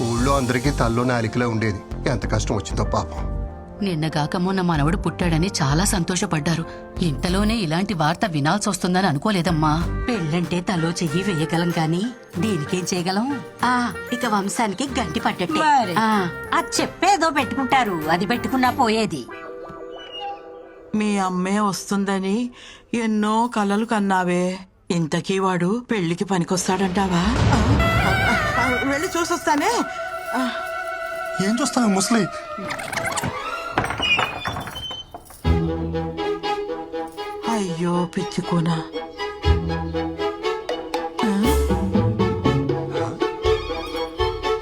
ఊళ్ళో అందరికీ తల్లో నాలికలో ఉండేది. ఎంత కష్టం వచ్చిందో పాపం. నిన్నగాక మొన్న మనవడు పుట్టాడని చాలా సంతోషపడ్డారు. ఇంతలోనే ఇలాంటి వార్త వినాల్సి వస్తుందని అనుకోలేదమ్మా. పెళ్ళంటే తలో చెయ్యి వేయగలం గాని దీనికేం చేయగలం? ఆ ఇక వంశానికి గంటి పట్టట్టే. మరి. ఆ, అది చెప్పేదో పెట్టుకుంటారు. అది పెట్టుకున్నా పోయేది. మీ అమ్మే వస్తుందని ఎన్నో కలలు కన్నావే. ఇంతకీ వాడు పెళ్ళికి పనికొస్తాడంటావా? ఆ, వెళ్ళి చూసొస్తానే? ఆ, ఏం చూస్తాను ముసలి? అయ్యో పిచ్చుకోనా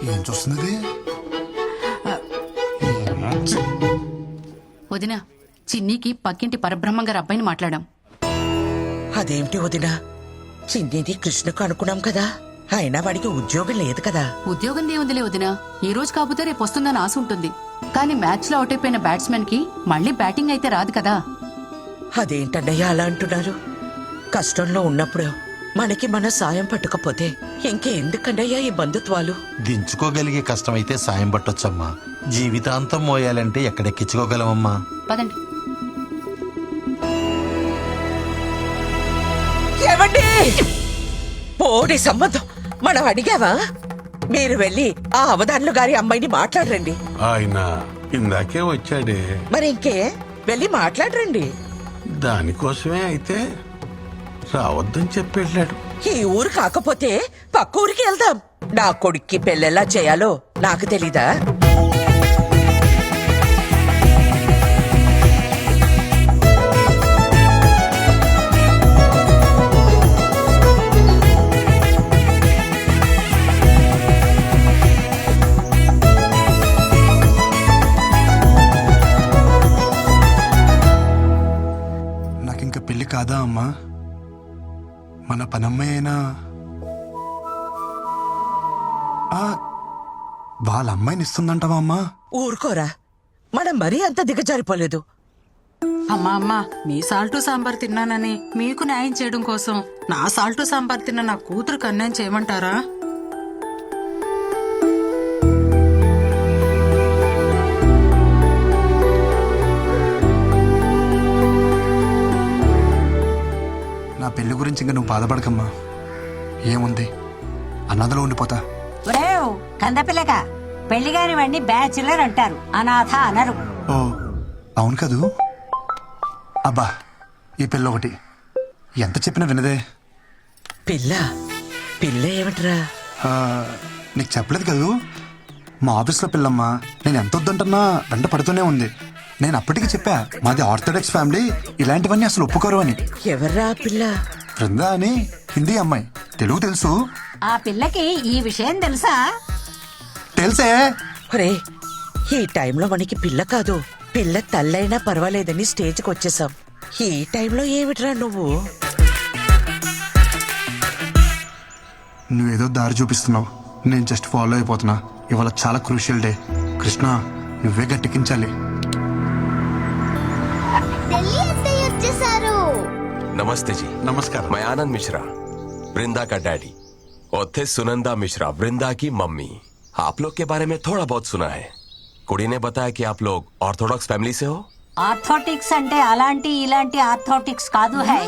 ఏం చూస్తుంది వదిన చిన్నికి పక్కింటి పరబ్రహ్మం గారి అబ్బాయిని మాట్లాడాం. అదేమిటి వదినా? చిన్నిది కృష్ణకు అనుకున్నాం కదా? అయినా వాడికి ఉద్యోగం లేదు కదా. ఉద్యోగం దేవుందిలే వదిన. ఈ రోజు కాకపోతే రేపు వస్తుందని ఆశ ఉంటుంది. కానీ మ్యాచ్లో అవుట్ అయిపోయిన బ్యాట్స్మెన్కి మళ్ళీ బ్యాటింగ్ అయితే రాదు కదా. అదేంటన్నయ్య అలా అంటున్నారు? కష్టంలో ఉన్నప్పుడు మనకి మన సాయం పట్టకపోతే ఇంకెందుకన్నయ్యా ఈ బంధుత్వాలు? దించుకోగలిగే కష్టమైతే సాయం పట్టొచ్చమ్మా. జీవితాంతం మోయాలంటే ఎక్కడెక్కించుకోగలమమ్మా. పదండి. ఏమండి? పోడి సంబంధం. మనం అడిగావా? మీరు వెళ్ళి ఆ అవధానులు గారి అమ్మాయిని మాట్లాడరండి. ఆయన ఇందాకే వచ్చాడే. మరి ఇంకే? వెళ్ళి మాట్లాడరండి. దానికోసమే అయితే రావద్దని చెప్పి వెళ్ళాడు ఈ ఊరు కాకపోతే పక్క ఊరికి వెళ్దాం. నా కొడుక్కి పెళ్ళెలా చేయాలో నాకు తెలీదా? పెళ్ళి కాదా అమ్మా? మన పనమ్మాయి అయినా ఆ, వాళ్ళ అమ్మాయిని ఇస్తుందంటావా అమ్మా? ఊరుకోరా. మనం మరీ అంత దిగజారిపోలేదు. అమ్మా అమ్మా మీ సాల్టు సాంబార్ తిన్నానని మీకు న్యాయం చేయడం కోసం నా సాల్టు సాంబార్ తిన్న నా కూతురుకు అన్యాయం చేయమంటారా? నా పెళ్ళి గురించి ఇంకా నువ్వు బాధపడకమ్మా. ఏముంది? అన్నదలో ఉండిపోతా. ఒరేవ్ కందపిల్లక. పెళ్ళి కాని వాడిని బ్యాచులర్ అంటారు. అనాథ అనరు. ఓ అవును కదూ? అబ్బా ఈ పిల్ల ఒకటి ఎంత చెప్పినా వినదే. పిల్ల పిల్ల ఏమిట్రా? ఆ, నీకు చెప్పలేదు కదూ? మా ఆఫీస్లో పిల్లమ్మా నేను ఎంత వద్దంటున్నా వెంట పడుతూనే ఉంది. నేను అప్పటికి చెప్పా మాది ఆర్థోడాక్స్ ఫ్యామిలీ ఇలాంటివన్నీ అసలు ఒప్పుకోరు అని. ఎవర్రా ఆ పిల్ల? బృందా అని? హిందీ అమ్మాయి. తెలుగు తెలుసు? ఆ పిల్లకి ఈ విషయం తెలుసా? తెలుసే? ఒరే ఈ టైంలో మనకి పిల్ల కాదు. పిల్ల తల్లైనా పర్వాలేదని స్టేజ్కి వచ్చేసాం. ఈ టైంలో ఏమిట్రా నువ్వు? నువ్వేదో దారి చూపిస్తున్నావు. నేను జస్ట్ ఫాలో అయిపోతున్నా. ఇవాళ చాలా క్రూషియల్ డే కృష్ణ నువ్వే గట్టెక్కించాలి नमस्ते जी నమస్కారం मैं आनंद मिश्रा वृंदा का डैडी और थे सुनंदा मिश्रा वृंदा की मम्मी आप लोग के बारे में थोड़ा बहुत सुना है कुड़ी ने बताया कि आप लोग ऑर्थोडॉक्स फैमिली से हो ఆర్థోటిక్స్ అంటే అలాంటి ఇలాంటి ఆర్థోటిక్స్ కాదు హై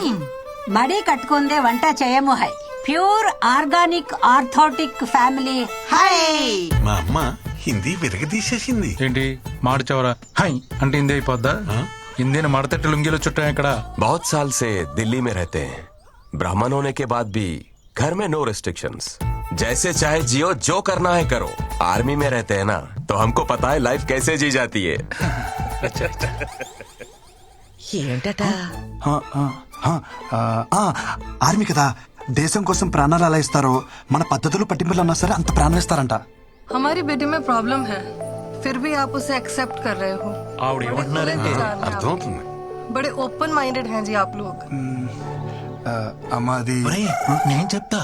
మడి కట్టుకుందే వంట చేయము హై ప్యూర్ ఆర్గానిక్ ఆర్థోటిక్ ఫ్యామిలీ హై మా అమ్మ హిందీ విరగదీసేసింది ఏంటి మాడిచవరా హై అంటే హిందీ అయిపోద్దా హిందీని మడతట్టి లుంగిలో చుట్టాం ఇక్కడ बहुत साल से दिल्ली में रहते हैं ब्राह्मण होने के बाद भी घर में नो रिस्ट्रिक्शंस जैसे चाहे जियो जो करना है करो आर्मी में रहते हैं ना तो हमको पता है लाइफ कैसे जी जाती है ఏంటట ఆ, ఆ, ఆ, ఆ, ఆ, ఆర్మీ కదా దేశం కోసం ప్రాణాలు ఎలా ఇస్తారో మన పద్ధతులు పట్టింపులు అన్నా సరే అంత ప్రాణాలు ఇస్తారంట हमारी बेटी में प्रॉब्लम है फिर भी आप उसे एक्सेप्ट कर रहे हो ఆవిడ ఏమంటున్నారంటే అర్థమవుతుంది బడే ఓపెన్ మైండెడ్ హ్యాండ్ ఆప్ అమ్మాది నేను చెప్తా?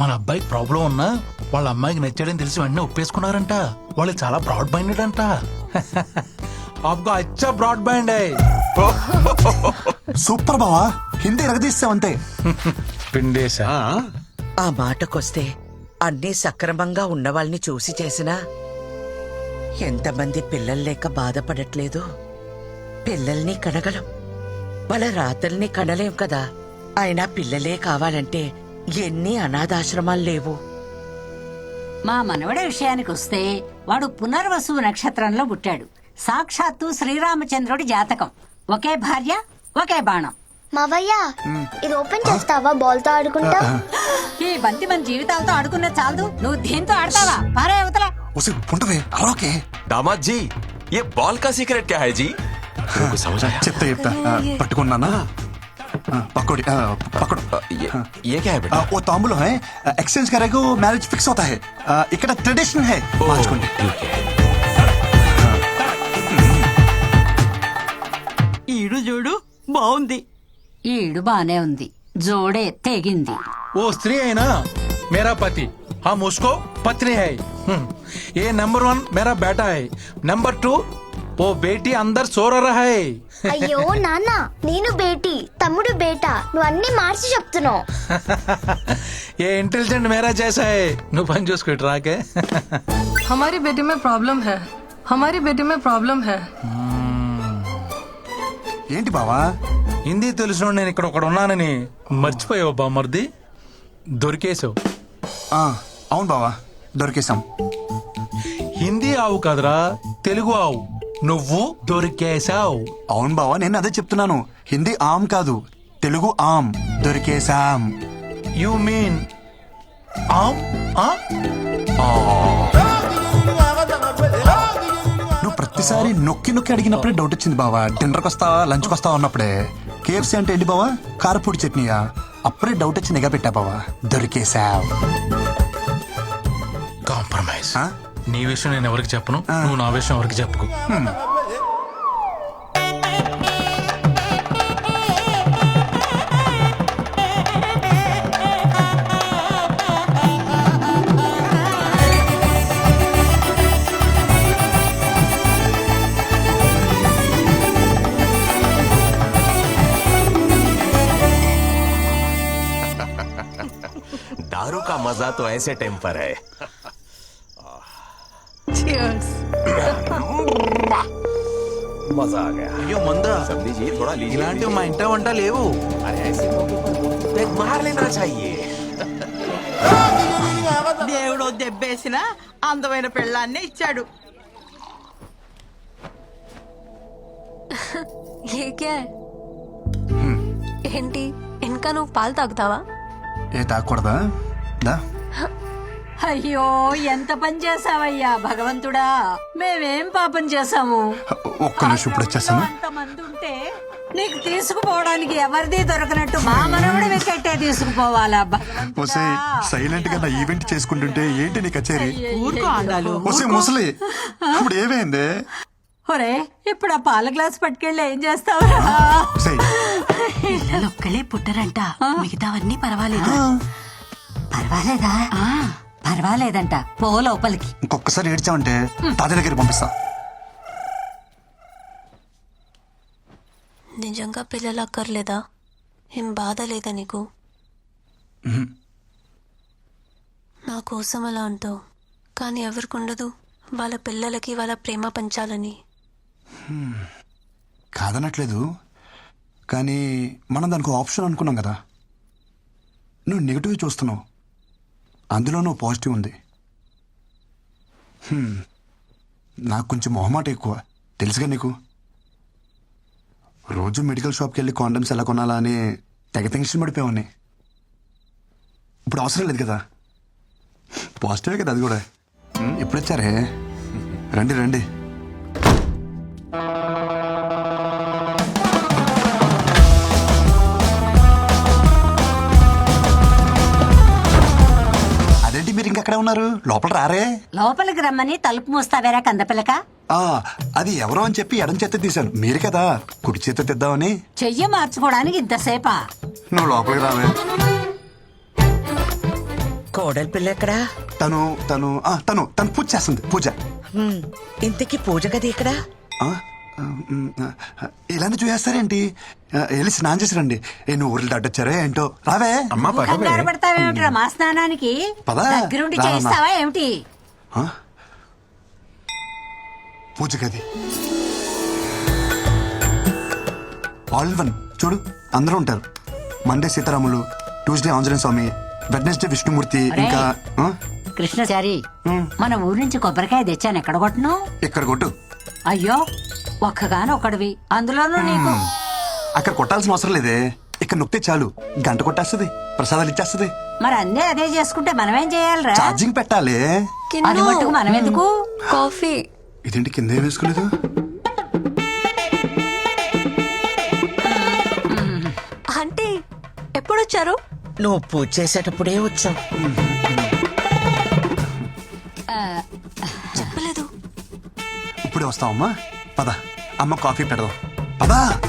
మన అబ్బాయి ప్రాబ్లం ఉన్నా వాళ్ళ అమ్మాయికి నచ్చాడని తెలిసి వెంటనే ఒప్పేసుకున్నారంట. వాళ్ళు చాలా బ్రాడ్ బైండెడ్ అంట. అబ్బా అచ్చా బ్రాడ్ బ్యాండ్ సూపర్ బావా హిందీ రగదీస్తావంతే పిండేశా. ఆ మాటకొస్తే అన్ని సక్రమంగా ఉన్న వాళ్ళని చూసి చేసినా ఎంతమంది పిల్లలు లేక బాధపడట్లేదు? పిల్లల్ని కనగలం. వాళ్ళ రాతల్ని కనలేం కదా? అయినా పిల్లలే కావాలంటే ఎన్ని అనాథాశ్రమాలు లేవు? మా మనవడి విషయానికి వస్తే వాడు పునర్వసు నక్షత్రంలో పుట్టాడు. సాక్షాత్తు శ్రీరామచంద్రుడి జాతకం. ఒకే భార్య ఒకే బాణం. మావయ్య ఇది ఓపెన్ చేస్తావా? బాల్తో ఆడుకుంటా ఈ బంతి మన జీవితాలతో ఆడుకున్న చాలదు. నువ్వు దీంతో ఆడతావా? పారే అవతల. ఉసి పుంటవే అరవకే दामाद जी ये बॉल का सीक्रेट क्या है जी मेरे समझ आया చెప్తా చెప్తా ఆ, పట్టుకున్నానా ఆ, పక్కోడి ఆ, పక్కడు ये ये क्या है ఆ, बेटा ఓ తాంబూలం హై ఎక్స్చేంజ్ కరేగో మ్యారేజ్ ఫిక్స్ అవుతా హై ఆ, ఇక్కడ ట్రెడిషన్ హై మార్చుకోండి ठीक है ఈడు చూడు బాగుంది ఈడు బానే ఉంది జోడే తెగింది वो स्त्री है ना मेरा पति हम उसको पत्नी है हम्म, ये नंबर वन मेरा बेटा है नंबर टू वो बेटी अंदर सो रहा है అయ్యో నాన్న నేను బేటి తమ్ముడు బేటా నువ్వు అన్ని మార్చి చెప్తున్నావు ये इंटेलिजेंट मेरा जैसा है नु पन చూసుకో ఇటు రాకే हमारी बेटी में प्रॉब्लम है हमारी बेटी में प्रॉब्लम है ఏంటి బావా హిందీ తెలిసిన నేను ఇక్కడ ఒకడు ఉన్నానని మర్చిపోయావు బామ్మర్ది దొరికేసావు ఆ, అవును బావా దొరికేసాం హిందీ ఆవు కదరా తెలుగు ఆవు. నువ్వు దొరికేశావు. అవును బావా నేను అదే చెప్తున్నాను. హిందీ ఆమ్ కాదు తెలుగు ఆమ్. దొరికేసాం యు మీన్ ఆమ్ ఆ? నువ్వు ప్రతిసారి నొక్కి నొక్కి అడిగినప్పుడే డౌట్ వచ్చింది బావా. డిన్నర్కి వస్తావా లంచ్కి వస్తావా అన్నప్పుడే. కేఎఫ్సీ అంటే ఏంటి బావా? కారపూడి చట్నీయా? అప్పుడే డౌట్ వచ్చి నిఘా పెట్టా బావా. దొరికేసావ్ కాంప్రమైజ్ ఆ? నీ విషయం నేను ఎవరికి చెప్పను నువ్వు నా విషయం ఎవరికి చెప్పుకో दारू का मजा तो ऐसे टेम्पर है Cheers. मजा आ गया అయ్యో మందా सब लीजिए थोड़ा लीजिए ఇలాంటివి మా ఇంట వంట లేవు अरे ऐसे मौके पर तो पैग मार लेना चाहिए దేవుడు దెబ్బేసిన అందమైన పెళ్ళాన్ని ఇచ్చాడు ఏ క్యా ఏంటి ఇంకా నువ్వు పాలు తాగుతావా ఏ తాగకూడదా దా అయ్యో ఎంత పని చేసావయ్యా భగవంతుడా? మేమేం పాపం చేసాము ఒక్క నిమిషం ఇప్పుడు వచ్చేస్తాను. నీకు తీసుకుపోవడానికి ఎవరిది దొరకనట్టు మా మనవడి వికెట్టే తీసుకుపోవాలా ఒసే సైలెంట్గా నా ఈవెంట్ చేసుకుంటుంటే ఏంటి నీ కచేరీ? ఊరుకో ఆండాలు ఒసే ముసలి ఇప్పుడు ఏమైంది? ఒరే ఇప్పుడు ఆ పాల గ్లాస్ పట్టుకెళ్ళి ఏం చేస్తావురా ఒక్కలే పుట్టరంట. మిగతావన్నీ పర్వాలేదు? పర్వాలేదా? పర్వాలేదంట. పో లోపలికి. ఇంకొకసారి ఏడ్చామంటే తాత దగ్గర పంపిస్తా. నిజంగా పిల్లలు అక్కర్లేదా? ఏం బాధ లేదా నీకు? నా కోసం అలా అంటావు. కానీ ఎవరికి ఉండదు వాళ్ళ పిల్లలకి వాళ్ళ ప్రేమ పంచాలని. కాదనట్లేదు. కానీ మనం దానికి ఆప్షన్ అనుకున్నాం కదా. నువ్వు నెగిటివ్ చూస్తున్నావు. అందులోనూ పాజిటివ్ ఉంది. నాకు కొంచెం మొహమాట ఎక్కువ. తెలుసుగా నీకు? రోజు మెడికల్ షాప్కి వెళ్ళి కాండమ్స్ ఎలా కొనాలా అని తెగ టెన్షన్ పడిపోయావని. ఇప్పుడు అవసరం లేదు కదా? పాజిటివే కదా అది కూడా. ఎప్పుడొచ్చారే? రండి రండి. ఉన్నారు లోపల రారే. లోపలికి రమ్మని తలుపు మూస్తావేరా కందపిల్లక? ఆ అది ఎవరో అని చెప్పి ఎడం చేత తీశాను. మీరు కదా కుడి చేత తెద్దామని. చెయ్యి మార్చుకోవడానికి ఇంతసేపా? నువ్వు లోపలికి రావే. కోడలి పిల్ల ఎక్కడా? తను తను ఆ తను తను పూజ చేస్తుంది పూజ. హ్మ్, ఇంతకీ పూజ గది ఎక్కడా? ఆ, మ్, ఇలానే చూసేస్తారేంటి? వెళ్ళి స్నానం చేసి రండి. ఏ నువ్వు ఊర్లు దాటొచ్చారే ఏంటో? రావే. అమ్మా పడతావేమిట్రా? మా స్నానానికి. దగ్గరుండి చేస్తావా ఏమిటి? పూజ గది ఆల్ వన్ చూడు అందరూ ఉంటారు. మండే సీతారాములు ట్యూస్డే ఆంజనేయ స్వామి వెడ్నెస్డే విష్ణుమూర్తి. ఇంకా? కృష్ణచారి మన ఊరి నుంచి కొబ్బరికాయ తెచ్చాను. ఎక్కడ కొట్టను ఇక్కడ కొట్టు? అయ్యో ఒక్కగాను ఒకడివి. అందులోనూ నీకు అక్కడ కొట్టాల్సిన అవసరం లేదే. ఇక్కడ నొక్కితే చాలు. గంట కొట్టేస్తుంది. ప్రసాదాలు ఇచ్చేస్తుంది. మరి అన్నీ అదే చేసుకుంటే మనమేం చేయాలిరా? ఛార్జింగ్ పెట్టాలి. అది మట్టుకు మనం ఎందుకు కాఫీ. ఇదేంటి కింద ఏం వేసుకోలేదు? అంటే ఎప్పుడొచ్చారు? నువ్వు పూజ చేసేటప్పుడే వచ్చావు. చెప్పలేదు. ఇప్పుడే వస్తావమ్మా. పద అమ్మ కాఫీ పెడదాం. పదా.